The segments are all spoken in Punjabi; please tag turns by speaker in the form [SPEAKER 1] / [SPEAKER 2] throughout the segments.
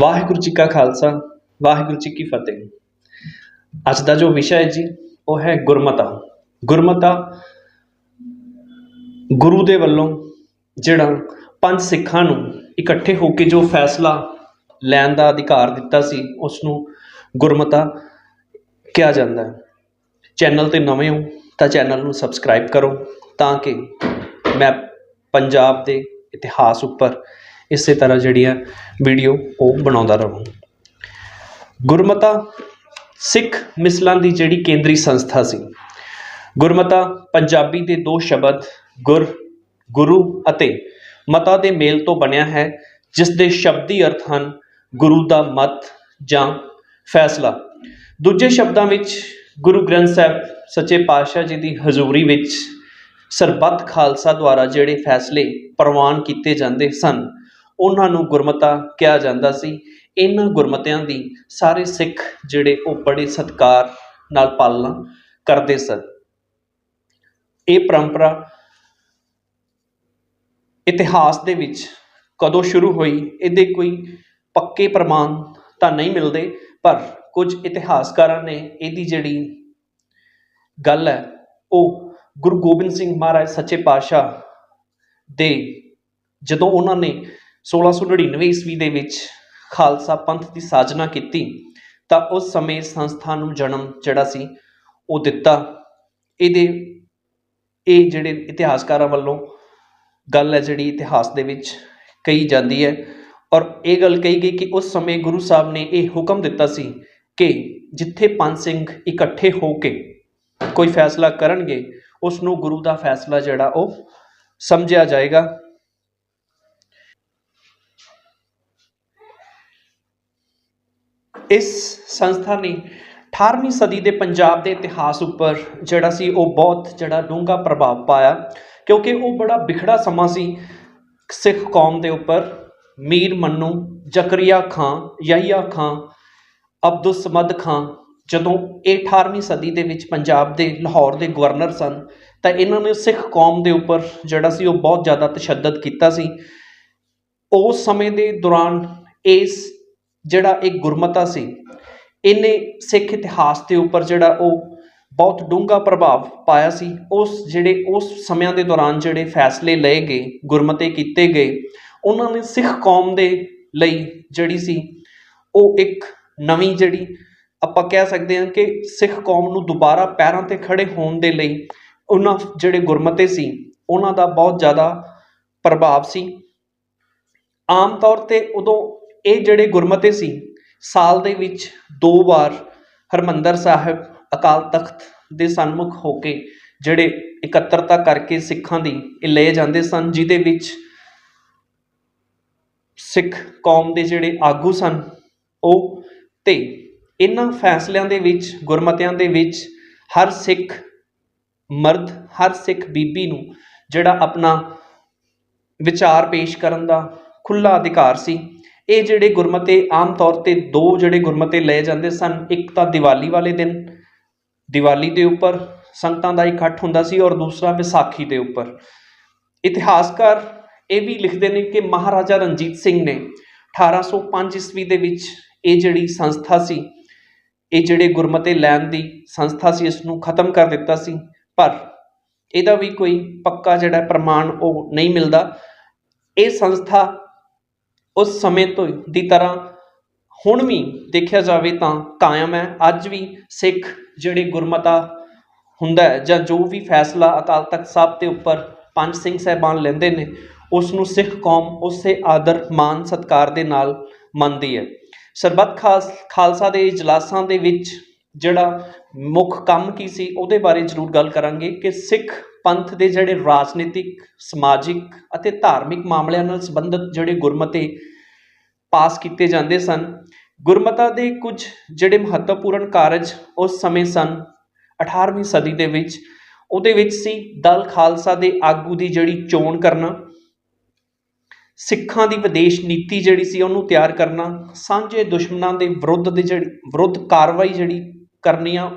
[SPEAKER 1] ਵਾਹਿਗੁਰੂ ਜੀ ਕਾ ਖਾਲਸਾ, ਵਾਹਿਗੁਰੂ ਜੀ ਕੀ ਫਤਿਹ। ਅੱਜ ਦਾ ਜੋ ਵਿਸ਼ਾ ਹੈ ਜੀ, ਉਹ ਹੈ ਗੁਰਮਤਾ। ਗੁਰਮਤਾ ਗੁਰੂ ਦੇ ਵੱਲੋਂ ਜਿਹੜਾ ਪੰਜ ਸਿੱਖਾਂ ਨੂੰ ਇਕੱਠੇ ਹੋ ਕੇ ਜੋ ਫੈਸਲਾ ਲੈਣ ਦਾ ਅਧਿਕਾਰ ਦਿੱਤਾ ਸੀ ਉਸ ਨੂੰ ਗੁਰਮਤਾ ਕਿਹਾ ਜਾਂਦਾ ਹੈ। ਚੈਨਲ ਤੇ ਨਵੇਂ ਹੋ, ਤਾਂ ਚੈਨਲ ਨੂੰ ਸਬਸਕ੍ਰਾਈਬ ਕਰੋ, ਤਾਂ ਕਿ ਮੈਂ ਪੰਜਾਬ ਦੇ ਇਤਿਹਾਸ ਉੱਪਰ ਇਸੇ ਤਰ੍ਹਾਂ ਜਿਹੜੀ ਜਿਹੜੀਆਂ ਵੀਡੀਓ ਉਹ ਬਣਾਉਂਦਾ ਰਹਾਂ। ਗੁਰਮਤਾ ਸਿੱਖ ਮਿਸਲਾਂ ਦੀ ਜਿਹੜੀ ਕੇਂਦਰੀ ਸੰਸਥਾ ਸੀ। ਗੁਰਮਤਾ ਪੰਜਾਬੀ ਦੇ ਦੋ ਸ਼ਬਦ ਗੁਰ, ਗੁਰੂ ਅਤੇ ਮਤਾ ਦੇ ਮੇਲ ਤੋਂ ਬਣਿਆ ਹੈ, ਜਿਸ ਦੇ ਸ਼ਬਦੀ ਅਰਥ ਹਨ ਗੁਰੂ ਦਾ ਮਤ ਜਾਂ ਫੈਸਲਾ। ਦੂਜੇ ਸ਼ਬਦਾਂ ਵਿੱਚ ਗੁਰੂ ਗ੍ਰੰਥ ਸਾਹਿਬ ਸੱਚੇ ਪਾਤਸ਼ਾਹ ਜੀ ਦੀ ਹਜ਼ੂਰੀ ਵਿੱਚ ਸਰਬੱਤ ਖਾਲਸਾ ਦੁਆਰਾ ਜਿਹੜੇ ਫੈਸਲੇ ਪ੍ਰਵਾਨ ਕੀਤੇ ਜਾਂਦੇ ਸਨ ਉਹਨਾਂ ਨੂੰ ਗੁਰਮਤਾ ਕਿਹਾ ਜਾਂਦਾ ਸੀ। ਇਹਨਾਂ ਗੁਰਮਤਿਆਂ ਦੀ ਸਾਰੇ ਸਿੱਖ ਜਿਹੜੇ ਉਹ ਬੜੇ ਸਤਿਕਾਰ ਨਾਲ ਪਾਲਣਾ ਕਰਦੇ ਸਨ। ਇਹ ਪਰੰਪਰਾ ਇਤਿਹਾਸ ਦੇ ਵਿੱਚ ਕਦੋਂ ਸ਼ੁਰੂ ਹੋਈ, ਇਹਦੇ ਕੋਈ ਪੱਕੇ ਪ੍ਰਮਾਣ ਤਾਂ ਨਹੀਂ ਮਿਲਦੇ, ਪਰ ਕੁਝ ਇਤਿਹਾਸਕਾਰਾਂ ਨੇ ਇਹਦੀ ਜਿਹੜੀ ਗੱਲ ਹੈ, ਉਹ ਗੁਰੂ ਗੋਬਿੰਦ ਸਿੰਘ ਮਹਾਰਾਜ ਸੱਚੇ ਪਾਤਸ਼ਾਹ ਦੇ ਜਦੋਂ ਉਹਨਾਂ ਨੇ 1699 ਈਸਵੀ ਦੇ ਵਿੱਚ ਖਾਲਸਾ ਪੰਥ ਦੀ ਸਾਜਨਾ ਕੀਤੀ, ਤਾਂ ਉਸ ਸਮੇਂ ਸੰਸਥਾ ਨੂੰ ਜਨਮ ਜਿਹੜਾ ਸੀ, ਉਹ ਦਿੱਤਾ। ਇਹਦੇ, ਇਹ ਜਿਹੜੇ ਇਤਿਹਾਸਕਾਰਾਂ ਵੱਲੋਂ ਗੱਲ ਹੈ ਜਿਹੜੀ ਇਤਿਹਾਸ ਦੇ ਵਿੱਚ ਕਹੀ ਜਾਂਦੀ ਹੈ। ਔਰ ਇਹ ਗੱਲ ਕਹੀ ਗਈ ਕਿ ਉਸ ਸਮੇਂ ਗੁਰੂ ਸਾਹਿਬ ਨੇ ਇਹ ਹੁਕਮ ਦਿੱਤਾ ਸੀ ਕਿ ਜਿੱਥੇ ਪੰਜ ਸਿੰਘ ਇਕੱਠੇ ਹੋ ਕੇ ਕੋਈ ਫੈਸਲਾ ਕਰਨਗੇ, ਉਸ ਨੂੰ ਗੁਰੂ ਦਾ ਫੈਸਲਾ ਜਿਹੜਾ ਉਹ ਸਮਝਿਆ ਜਾਏਗਾ। ਇਸ ਸੰਸਥਾ ਨੇ 18ਵੀਂ ਸਦੀ ਦੇ ਪੰਜਾਬ ਦੇ ਇਤਿਹਾਸ ਉੱਪਰ ਜਿਹੜਾ ਸੀ ਉਹ ਬਹੁਤ ਜਿਹੜਾ ਡੂੰਘਾ ਪ੍ਰਭਾਵ ਪਾਇਆ, ਕਿਉਂਕਿ ਉਹ ਬੜਾ ਵਿਖੜਾ ਸਮਾਂ ਸੀ ਸਿੱਖ ਕੌਮ ਦੇ ਉੱਪਰ। ਮੀਰ ਮੰਨੂ, ਜ਼ਕਰੀਆ ਖਾਂ, ਯਹੀਆ ਖਾਂ, ਅਬਦੁਲ ਸਮਦ ਖਾਂ, ਜਦੋਂ ਇਹ 18ਵੀਂ ਸਦੀ ਦੇ ਵਿੱਚ ਪੰਜਾਬ ਦੇ ਲਾਹੌਰ ਦੇ ਗਵਰਨਰ ਸਨ, ਤਾਂ ਇਹਨਾਂ ਨੇ ਸਿੱਖ ਕੌਮ ਦੇ ਉੱਪਰ ਜਿਹੜਾ ਸੀ ਉਹ ਬਹੁਤ ਜ਼ਿਆਦਾ ਤਸ਼ੱਦਦ ਕੀਤਾ ਸੀ। ਉਸ ਸਮੇਂ ਦੇ ਦੌਰਾਨ ਇਸ ਜਿਹੜਾ ਇਹ ਗੁਰਮਤਾ ਸੀ, ਇਹਨੇ ਸਿੱਖ ਇਤਿਹਾਸ ਦੇ ਉੱਪਰ ਜਿਹੜਾ ਉਹ ਬਹੁਤ ਡੂੰਘਾ ਪ੍ਰਭਾਵ ਪਾਇਆ ਸੀ। ਉਸ ਜਿਹੜੇ ਉਸ ਸਮਿਆਂ ਦੇ ਦੌਰਾਨ ਜਿਹੜੇ ਫੈਸਲੇ ਲਏ ਗਏ, ਗੁਰਮਤੇ ਕੀਤੇ ਗਏ, ਉਹਨਾਂ ਨੇ ਸਿੱਖ ਕੌਮ ਦੇ ਲਈ ਜਿਹੜੀ ਸੀ, ਉਹ ਇੱਕ ਨਵੀਂ ਜਿਹੜੀ ਆਪਾਂ ਕਹਿ ਸਕਦੇ ਹਾਂ ਕਿ ਸਿੱਖ ਕੌਮ ਨੂੰ ਦੁਬਾਰਾ ਪੈਰਾਂ ਤੇ ਖੜੇ ਹੋਣ ਦੇ ਲਈ ਉਹਨਾਂ ਜਿਹੜੇ ਗੁਰਮਤੇ ਸੀ, ਉਹਨਾਂ ਦਾ ਬਹੁਤ ਜ਼ਿਆਦਾ ਪ੍ਰਭਾਵ ਸੀ। ਆਮ ਤੌਰ ਤੇ ਉਦੋਂ ਇਹ ਜਿਹੜੇ ਗੁਰਮਤੇ ਸੀ, ਸਾਲ ਦੇ ਵਿੱਚ ਦੋ ਵਾਰ ਹਰਮੰਦਰ ਸਾਹਿਬ ਅਕਾਲ ਤਖਤ ਦੇ ਸਨਮੁਖ ਹੋ ਕੇ ਜਿਹੜੇ ਇਕੱਤਰਤਾ ਕਰਕੇ ਸਿੱਖਾਂ ਦੀ ਇਹ ਲਏ ਜਾਂਦੇ ਸਨ, ਜਿਹਦੇ ਵਿੱਚ ਸਿੱਖ ਕੌਮ ਦੇ ਜਿਹੜੇ ਆਗੂ ਸਨ, ਉਹ ਤੇ ਇਹਨਾਂ ਫੈਸਲਿਆਂ ਦੇ ਵਿੱਚ, ਗੁਰਮਤਿਆਂ ਦੇ ਵਿੱਚ ਹਰ ਸਿੱਖ ਮਰਦ, ਹਰ ਸਿੱਖ ਬੀਬੀ ਨੂੰ ਜਿਹੜਾ ਆਪਣਾ ਵਿਚਾਰ ਪੇਸ਼ ਕਰਨ ਦਾ ਖੁੱਲਾ ਅਧਿਕਾਰ ਸੀ। ਇਹ ਜਿਹੜੇ ਗੁਰਮਤੇ ਆਮ ਤੌਰ ਤੇ ਦੋ ਜਿਹੜੇ ਗੁਰਮਤੇ ਲਏ ਜਾਂਦੇ ਸਨ, ਇੱਕ ਤਾਂ ਦੀਵਾਲੀ ਵਾਲੇ ਦਿਨ, ਦੀਵਾਲੀ ਦੇ ਉੱਪਰ ਸੰਗਤਾਂ ਦਾ ਇਕੱਠ ਹੁੰਦਾ ਸੀ ਔਰ ਦੂਸਰਾ ਵਿਸਾਖੀ ਦੇ ਉੱਪਰ। ਇਤਿਹਾਸਕਾਰ ਇਹ ਵੀ ਲਿਖਦੇ ਨੇ ਕਿ ਮਹਾਰਾਜਾ ਰਣਜੀਤ ਸਿੰਘ ਨੇ 1805 ਈਸਵੀ ਦੇ ਵਿੱਚ ਇਹ ਜਿਹੜੀ ਸੰਸਥਾ ਸੀ, ਇਹ ਜਿਹੜੇ ਗੁਰਮਤੇ ਲੈਣ ਦੀ ਸੰਸਥਾ ਸੀ, ਇਸ ਨੂੰ ਖਤਮ ਕਰ ਦਿੱਤਾ ਸੀ। ਪਰ ਇਹਦਾ ਵੀ ਕੋਈ ਪੱਕਾ ਜਿਹੜਾ ਪ੍ਰਮਾਣ ਉਹ ਨਹੀਂ ਮਿਲਦਾ। ਇਹ ਸੰਸਥਾ ਉਸ ਸਮੇਂ ਤੋਂ ਦੀ ਤਰ੍ਹਾਂ ਹੁਣ ਵੀ ਦੇਖਿਆ ਜਾਵੇ ਤਾਂ ਕਾਇਮ ਹੈ। ਅੱਜ ਵੀ ਸਿੱਖ ਜਿਹੜੇ ਗੁਰਮਤਾ ਹੁੰਦਾ ਜਾਂ ਜੋ ਵੀ ਫੈਸਲਾ ਅਕਾਲ ਤਖਤ ਸਾਹਿਬ ਦੇ ਉੱਪਰ ਪੰਜ ਸਿੰਘ ਸਹਿਬਾਨ ਲੈਂਦੇ ਨੇ ਉਸ ਨੂੰ ਸਿੱਖ ਕੌਮ ਉਸੇ ਆਦਰ ਮਾਨ ਸਤਕਾਰ ਦੇ ਨਾਲ ਮੰਨਦੀ ਹੈ। ਸਰਬੱਤ ਖਾਸ, ਖਾਲਸਾ ਦੇ ਇਜਲਾਸਾਂ ਦੇ ਵਿੱਚ ਜਿਹੜਾ ਮੁੱਖ ਕੰਮ ਕੀ ਸੀ, ਉਹਦੇ ਬਾਰੇ ਜ਼ਰੂਰ ਗੱਲ ਕਰਾਂਗੇ ਕਿ ਸਿੱਖ ਪੰਥ ਦੇ ਜਿਹੜੇ ਰਾਜਨੀਤਿਕ, ਸਮਾਜਿਕ ਅਤੇ ਧਾਰਮਿਕ ਮਾਮਲਿਆਂ ਨਾਲ ਸੰਬੰਧਿਤ ਜਿਹੜੇ ਗੁਰਮਤੇ ਪਾਸ ਕੀਤੇ ਜਾਂਦੇ ਸਨ। ਗੁਰਮਤਾ ਦੇ ਕੁਝ ਜਿਹੜੇ ਮਹੱਤਵਪੂਰਨ ਕਾਰਜ ਉਸ ਸਮੇਂ ਸਨ। 18ਵੀਂ ਸਦੀ ਦੇ ਵਿੱਚ ਉਹਦੇ ਵਿੱਚ ਸੀ ਦਲ ਖਾਲਸਾ ਦੇ ਆਗੂ ਦੀ ਜਿਹੜੀ ਚੋਣ ਕਰਨਾ, ਸਿੱਖਾਂ ਦੀ ਵਿਦੇਸ਼ ਨੀਤੀ ਜਿਹੜੀ ਸੀ ਉਹਨੂੰ ਤਿਆਰ ਕਰਨਾ, ਸਾਂਝੇ ਦੁਸ਼ਮਣਾਂ ਦੇ ਵਿਰੁੱਧ ਦੇ ਜਿਹੜੀ, ਵਿਰੁੱਧ ਕਾਰਵਾਈ ਜਿਹੜੀ ਕਰਨੀਆਂ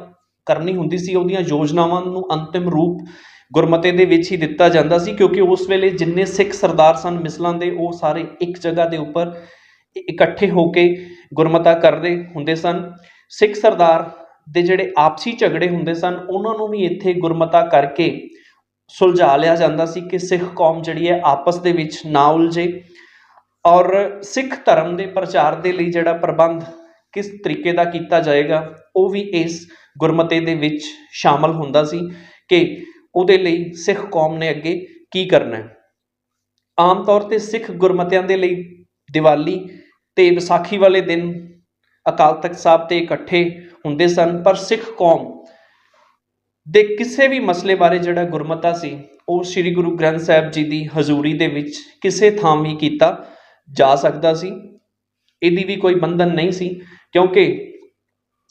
[SPEAKER 1] ਕਰਨੀ ਹੁੰਦੀ ਸੀ, ਉਹਦੀਆਂ ਯੋਜਨਾਵਾਂ ਨੂੰ ਅੰਤਿਮ ਰੂਪ ਗੁਰਮਤੇ ਦੇ ਵਿੱਚ ਹੀ ਦਿੱਤਾ ਜਾਂਦਾ ਸੀ, ਕਿਉਂਕਿ ਉਸ ਵੇਲੇ ਜਿੰਨੇ ਸਿੱਖ ਸਰਦਾਰ ਸਨ ਮਿਸਲਾਂ ਦੇ, ਉਹ ਸਾਰੇ ਇੱਕ ਜਗ੍ਹਾ ਦੇ ਉੱਪਰ ਇਕੱਠੇ ਹੋ ਕੇ ਗੁਰਮਤਾ ਕਰਦੇ ਹੁੰਦੇ ਸਨ। ਸਿੱਖ ਸਰਦਾਰ ਦੇ ਜਿਹੜੇ ਆਪਸੀ ਝਗੜੇ ਹੁੰਦੇ ਸਨ, ਉਹਨਾਂ ਨੂੰ ਵੀ ਇੱਥੇ ਗੁਰਮਤਾ ਕਰਕੇ ਸੁਲਝਾ ਲਿਆ ਜਾਂਦਾ ਸੀ ਕਿ ਸਿੱਖ ਕੌਮ ਜਿਹੜੀ ਹੈ ਆਪਸ ਦੇ ਵਿੱਚ ਨਾ ਉਲਝੇ। ਔਰ ਸਿੱਖ ਧਰਮ ਦੇ ਪ੍ਰਚਾਰ ਦੇ ਲਈ ਜਿਹੜਾ ਪ੍ਰਬੰਧ ਕਿਸ ਤਰੀਕੇ ਦਾ ਕੀਤਾ ਜਾਏਗਾ, ਉਹ ਵੀ ਇਸ ਗੁਰਮਤੇ ਦੇ ਵਿੱਚ ਸ਼ਾਮਲ ਹੁੰਦਾ ਸੀ ਕਿ ਉਹਦੇ ਲਈ ਸਿੱਖ ਕੌਮ ਨੇ ਅੱਗੇ ਕੀ ਕਰਨਾ ਹੈ। ਆਮ ਤੌਰ ਤੇ ਸਿੱਖ ਗੁਰਮਤਿਆਂ ਦੇ ਲਈ ਦੀਵਾਲੀ ਤੇ ਵਿਸਾਖੀ ਵਾਲੇ ਦਿਨ ਅਕਾਲ ਤਖਤ ਸਾਹਿਬ ਤੇ ਇਕੱਠੇ ਹੁੰਦੇ ਸਨ, ਪਰ ਸਿੱਖ ਕੌਮ ਦੇ ਕਿਸੇ ਵੀ ਮਸਲੇ ਬਾਰੇ ਜਿਹੜਾ ਗੁਰਮਤਾ ਸੀ, ਉਹ ਸ੍ਰੀ ਗੁਰੂ ਗ੍ਰੰਥ ਸਾਹਿਬ ਜੀ ਦੀ ਹਜ਼ੂਰੀ ਦੇ ਵਿੱਚ ਕਿਸੇ ਥਾਂ ਵੀ ਕੀਤਾ ਜਾ ਸਕਦਾ ਸੀ। ਇਹਦੀ ਵੀ ਕੋਈ ਬੰਧਨ ਨਹੀਂ ਸੀ, ਕਿਉਂਕਿ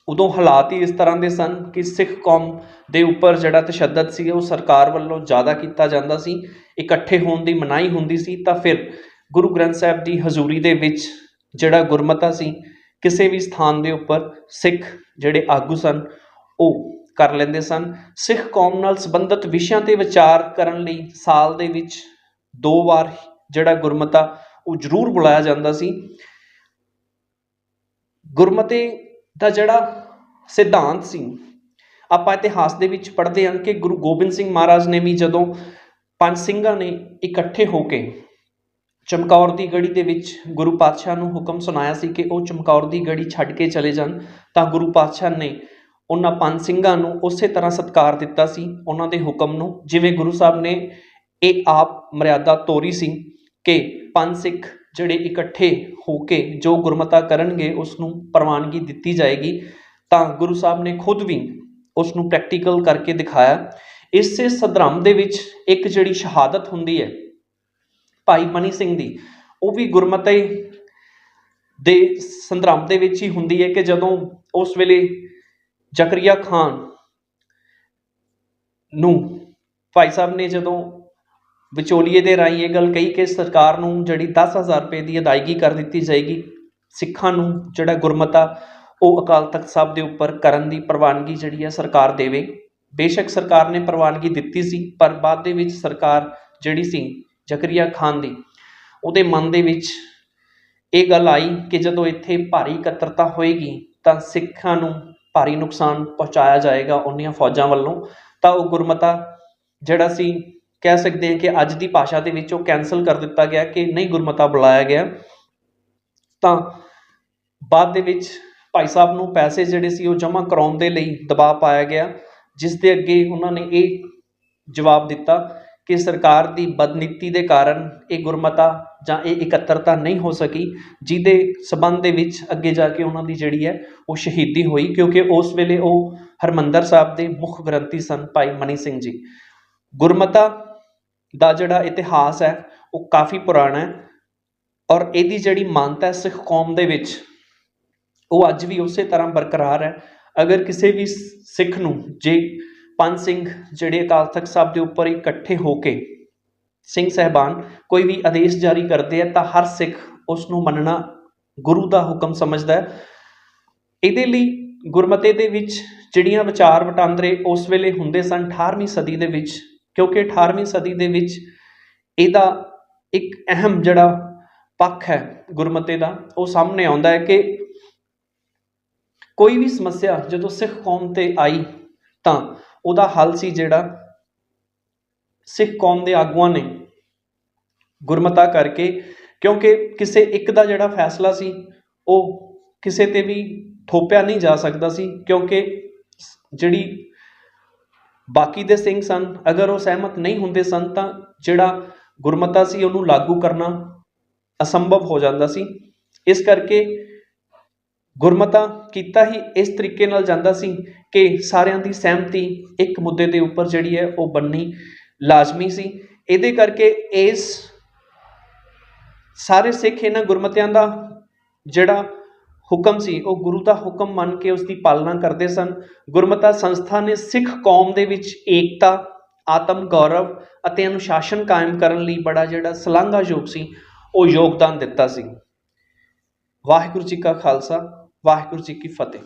[SPEAKER 1] ਉਦੋਂ ਹਾਲਾਤ ਹੀ ਇਸ ਤਰ੍ਹਾਂ ਦੇ ਸਨ ਕਿ ਸਿੱਖ ਕੌਮ ਦੇ ਉੱਪਰ ਜਿਹੜਾ ਤਸ਼ੱਦਦ ਸੀ, ਉਹ ਸਰਕਾਰ ਵੱਲੋਂ ਜ਼ਿਆਦਾ ਕੀਤਾ ਜਾਂਦਾ ਸੀ। ਇਕੱਠੇ ਹੋਣ ਦੀ ਮਨਾਹੀ ਹੁੰਦੀ ਸੀ, ਤਾਂ ਫਿਰ ਗੁਰੂ ਗ੍ਰੰਥ ਸਾਹਿਬ ਦੀ ਹਜ਼ੂਰੀ ਦੇ ਵਿੱਚ ਜਿਹੜਾ ਗੁਰਮਤਾ ਸੀ, ਕਿਸੇ ਵੀ ਸਥਾਨ ਦੇ ਉੱਪਰ ਸਿੱਖ ਜਿਹੜੇ ਆਗੂ ਸਨ, ਉਹ ਕਰ ਲੈਂਦੇ ਸਨ। ਸਿੱਖ ਕੌਮ ਨਾਲ ਸੰਬੰਧਿਤ ਵਿਸ਼ਿਆਂ ਤੇ ਵਿਚਾਰ ਕਰਨ ਲਈ ਸਾਲ ਦੇ ਵਿੱਚ ਦੋ ਵਾਰ ਜਿਹੜਾ ਗੁਰਮਤਾ, ਉਹ ਜ਼ਰੂਰ ਬੁਲਾਇਆ ਜਾਂਦਾ ਸੀ। ਗੁਰਮਤੇ ਦਾ ਜਿਹੜਾ ਸਿਧਾਂਤ ਸੀ, ਆਪਾਂ ਇਤਿਹਾਸ ਦੇ ਵਿੱਚ ਪੜ੍ਹਦੇ ਹਾਂ ਕਿ ਗੁਰੂ ਗੋਬਿੰਦ ਸਿੰਘ ਮਹਾਰਾਜ ਨੇ ਵੀ ਜਦੋਂ ਪੰਜ ਸਿੰਘਾਂ ਨੇ ਇਕੱਠੇ ਹੋ ਕੇ ਚਮਕੌਰ ਦੀ ਗੜੀ ਦੇ ਵਿੱਚ ਗੁਰੂ ਪਾਤਸ਼ਾਹ ਨੂੰ ਹੁਕਮ ਸੁਣਾਇਆ ਸੀ ਕਿ ਉਹ ਚਮਕੌਰ ਦੀ ਗੜੀ ਛੱਡ ਕੇ ਚਲੇ ਜਾਣ, ਤਾਂ ਗੁਰੂ ਪਾਤਸ਼ਾਹ ਨੇ ਉਹਨਾਂ ਪੰਜ ਸਿੰਘਾਂ ਨੂੰ ਉਸੇ ਤਰ੍ਹਾਂ ਸਤਿਕਾਰ ਦਿੱਤਾ ਸੀ, ਉਹਨਾਂ ਦੇ ਹੁਕਮ ਨੂੰ, ਜਿਵੇਂ ਗੁਰੂ ਸਾਹਿਬ ਨੇ ਇਹ ਆਪ ਮਰਿਆਦਾ ਤੋਰੀ ਸੀ ਕਿ ਪੰਜ ਸਿੱਖ ਜਿਹੜੇ ਇਕੱਠੇ ਹੋ ਕੇ ਜੋ ਗੁਰਮਤਾ ਕਰਨਗੇ ਉਸ ਨੂੰ ਪ੍ਰਵਾਨਗੀ ਦਿੱਤੀ ਜਾਏਗੀ, ਤਾਂ ਗੁਰੂ ਸਾਹਿਬ ਨੇ ਖੁਦ ਵੀ ਉਸ ਨੂੰ ਪ੍ਰੈਕਟੀਕਲ ਕਰਕੇ ਦਿਖਾਇਆ। ਇਸੇ ਸਦਰਮ ਦੇ ਵਿੱਚ ਇੱਕ ਜਿਹੜੀ ਸ਼ਹਾਦਤ ਹੁੰਦੀ ਹੈ ਭਾਈ ਮਨੀ ਸਿੰਘ ਦੀ, ਉਹ ਵੀ ਗੁਰਮਤੇ ਦੇ ਸੰਦਰਭ ਦੇ ਵਿੱਚ ਹੀ ਹੁੰਦੀ ਹੈ ਕਿ ਜਦੋਂ ਉਸ ਵੇਲੇ ਜ਼ਕਰੀਆ ਖਾਨ ਨੂੰ ਭਾਈ ਸਾਹਿਬ ਨੇ ਜਦੋਂ ਵਿਚੋਲੀਏ ਦੇ ਰਾਹੀਂ ਇਹ ਗੱਲ ਕਹੀ ਕਿ ਸਰਕਾਰ ਨੂੰ ਜਿਹੜੀ 10000 ਰੁਪਏ ਦੀ ਅਦਾਇਗੀ ਕਰ ਦਿੱਤੀ ਜਾਏਗੀ, ਸਿੱਖਾਂ ਨੂੰ ਜਿਹੜਾ ਗੁਰਮਤਾ ਉਹ ਅਕਾਲ ਤਖਤ ਸਾਹਿਬ ਦੇ ਉੱਪਰ ਕਰਨ ਦੀ ਪ੍ਰਵਾਨਗੀ ਜਿਹੜੀ ਹੈ ਸਰਕਾਰ ਦੇਵੇ। ਬੇਸ਼ੱਕ ਸਰਕਾਰ ਨੇ ਪ੍ਰਵਾਨਗੀ ਦਿੱਤੀ ਸੀ, ਪਰ ਬਾਅਦ ਦੇ ਵਿੱਚ ਸਰਕਾਰ ਜਿਹੜੀ ਸੀ ਜ਼ਕਰੀਆ ਖਾਨ ਦੀ। ਉਹਦੇ ਮਨ ਦੇ ਵਿੱਚ ਇਹ ਗੱਲ ਆਈ ਕਿ ਜਦੋਂ ਇੱਥੇ ਭਾਰੀ ਇਕੱਤਰਤਾ ਹੋਏਗੀ ਤਾਂ ਸਿੱਖਾਂ ਨੂੰ ਭਾਰੀ ਨੁਕਸਾਨ ਪਹੁੰਚਾਇਆ ਜਾਏਗਾ ਉਹਨੀਆਂ ਫੌਜਾਂ ਵੱਲੋਂ। ਤਾਂ ਉਹ ਗੁਰਮਤਾ, ਜਿਹੜਾ ਸੀ ਕਹਿ ਸਕਦੇ ਹਾਂ ਕਿ ਅੱਜ ਦੀ ਭਾਸ਼ਾ ਦੇ ਵਿੱਚ ਉਹ ਕੈਨਸਲ ਕਰ ਦਿੱਤਾ ਗਿਆ ਕਿ ਨਹੀਂ ਗੁਰਮਤਾ ਬੁਲਾਇਆ ਗਿਆ। ਤਾਂ ਬਾਅਦ ਦੇ ਵਿੱਚ ਭਾਈ ਸਾਹਿਬ ਨੂੰ ਪੈਸੇ ਜਿਹੜੇ ਸੀ ਉਹ ਜਮ੍ਹਾਂ ਕਰਾਉਣ ਦੇ ਲਈ ਦਬਾਅ ਪਾਇਆ ਗਿਆ, ਜਿਸ ਦੇ ਅੱਗੇ ਉਹਨਾਂ ਨੇ ਇਹ ਜਵਾਬ ਦਿੱਤਾ ਕਿ ਸਰਕਾਰ ਦੀ ਬਦਨੀਤੀ ਦੇ ਕਾਰਨ ਇਹ ਗੁਰਮਤਾ ਜਾਂ ਇਹ ਇਕੱਤਰਤਾ ਨਹੀਂ ਹੋ ਸਕੀ, ਜਿਹਦੇ ਸਬੰਧ ਦੇ ਵਿੱਚ ਅੱਗੇ ਜਾ ਕੇ ਉਹਨਾਂ ਦੀ ਜਿਹੜੀ ਹੈ ਉਹ ਸ਼ਹੀਦੀ ਹੋਈ, ਕਿਉਂਕਿ ਉਸ ਵੇਲੇ ਉਹ ਹਰਮੰਦਰ ਸਾਹਿਬ ਦੇ ਮੁੱਖ ਗ੍ਰੰਥੀ ਸਨ ਭਾਈ ਮਨੀ ਸਿੰਘ ਜੀ। ਗੁਰਮਤਾ ਦਾ ਜਿਹੜਾ ਇਤਿਹਾਸ ਹੈ, ਉਹ ਕਾਫੀ ਪੁਰਾਣਾ ਹੈ ਔਰ ਇਹਦੀ ਜਿਹੜੀ ਮਾਨਤਾ ਹੈ ਸਿੱਖ ਕੌਮ ਦੇ ਵਿੱਚ, ਉਹ ਅੱਜ ਵੀ ਉਸੇ ਤਰ੍ਹਾਂ ਬਰਕਰਾਰ ਹੈ। ਅਗਰ ਕਿਸੇ ਵੀ ਸਿੱਖ ਨੂੰ ਜੇ ਪੰਜ ਸਿੰਘ ਜਿਹੜੇ ਅਕਾਲ ਤਖਤ ਸਾਹਿਬ ਦੇ ਉੱਪਰ ਇਕੱਠੇ ਹੋ ਕੇ ਸਿੰਘ ਸਹਿਬਾਨ ਕੋਈ ਵੀ ਆਦੇਸ਼ ਜਾਰੀ ਕਰਦੇ ਆ ਤਾਂ ਹਰ ਸਿੱਖ ਉਸ ਨੂੰ ਮੰਨਣਾ ਗੁਰੂ ਦਾ ਹੁਕਮ ਸਮਝਦਾ ਹੈ। ਇਹਦੇ ਲਈ ਗੁਰਮਤੇ ਦੇ ਵਿੱਚ ਜਿਹੜੀਆਂ ਵਿਚਾਰ ਵਟਾਂਦਰੇ ਉਸ ਵੇਲੇ ਹੁੰਦੇ ਸਨ 18ਵੀਂ ਸਦੀ ਦੇ ਵਿੱਚ, ਕਿਉਂਕਿ 18ਵੀਂ ਸਦੀ ਦੇ ਵਿੱਚ ਇਹਦਾ ਇੱਕ ਅਹਿਮ ਜਿਹੜਾ ਪੱਖ ਹੈ ਗੁਰਮਤੇ ਦਾ, ਉਹ ਸਾਹਮਣੇ ਆਉਂਦਾ ਹੈ ਕਿ ਕੋਈ ਵੀ ਸਮੱਸਿਆ ਜਦੋਂ ਸਿੱਖ ਕੌਮ ਤੇ ਆਈ ਤਾਂ ਉਹਦਾ ਹੱਲ ਸੀ ਜਿਹੜਾ ਸਿੱਖ ਕੌਮ ਦੇ ਆਗੂਆਂ ਨੇ ਗੁਰਮਤਾ ਕਰਕੇ, ਕਿਉਂਕਿ ਕਿਸੇ ਇੱਕ ਦਾ ਜਿਹੜਾ ਫੈਸਲਾ ਸੀ, ਉਹ ਕਿਸੇ ਤੇ ਵੀ ਥੋਪਿਆ ਨਹੀਂ ਜਾ ਸਕਦਾ ਸੀ, ਕਿਉਂਕਿ ਜਿਹੜੀ ਬਾਕੀ ਦੇ ਸਿੰਘ ਸਨ, ਅਗਰ ਉਹ ਸਹਿਮਤ ਨਹੀਂ ਹੁੰਦੇ ਸਨ, ਤਾਂ ਜਿਹੜਾ ਗੁਰਮਤਾ ਸੀ, ਉਹਨੂੰ ਲਾਗੂ ਕਰਨਾ ਅਸੰਭਵ ਹੋ ਜਾਂਦਾ ਸੀ। ਇਸ ਕਰਕੇ ਗੁਰਮਤਾ ਕੀਤਾ ਹੀ ਇਸ ਤਰੀਕੇ ਨਾਲ ਜਾਂਦਾ ਸੀ ਕਿ ਸਾਰਿਆਂ ਦੀ ਸਹਿਮਤੀ ਇੱਕ ਮੁੱਦੇ ਦੇ ਉੱਪਰ ਜਿਹੜੀ ਹੈ ਉਹ ਬੰਨੀ ਲਾਜ਼ਮੀ ਸੀ। ਇਹਦੇ ਕਰਕੇ ਇਸ ਸਾਰੇ ਸਿੱਖ ਇਹਨਾਂ ਗੁਰਮਤਿਆਂ ਦਾ ਜਿਹੜਾ ਹੁਕਮ ਸੀ, ਉਹ ਗੁਰੂ ਦਾ ਹੁਕਮ ਮੰਨ ਕੇ ਉਸ ਦੀ ਪਾਲਣਾ ਕਰਦੇ ਸਨ। ਗੁਰਮਤਾ ਸੰਸਥਾ ਨੇ ਸਿੱਖ ਕੌਮ ਦੇ ਵਿੱਚ ਏਕਤਾ, ਆਤਮ ਗੌਰਵ ਅਤੇ ਅਨੁਸ਼ਾਸਨ ਕਾਇਮ ਕਰਨ ਲਈ ਬੜਾ ਜਿਹੜਾ ਸ਼ਲਾਘਾਯੋਗ ਸੀ, ਉਹ ਯੋਗਦਾਨ ਦਿੱਤਾ ਸੀ। ਵਾਹਿਗੁਰੂ ਜੀ ਕਾ ਖਾਲਸਾ। ਵਾਹਿਗੁਰੂ ਜੀ ਕੀ ਫਤਿਹ।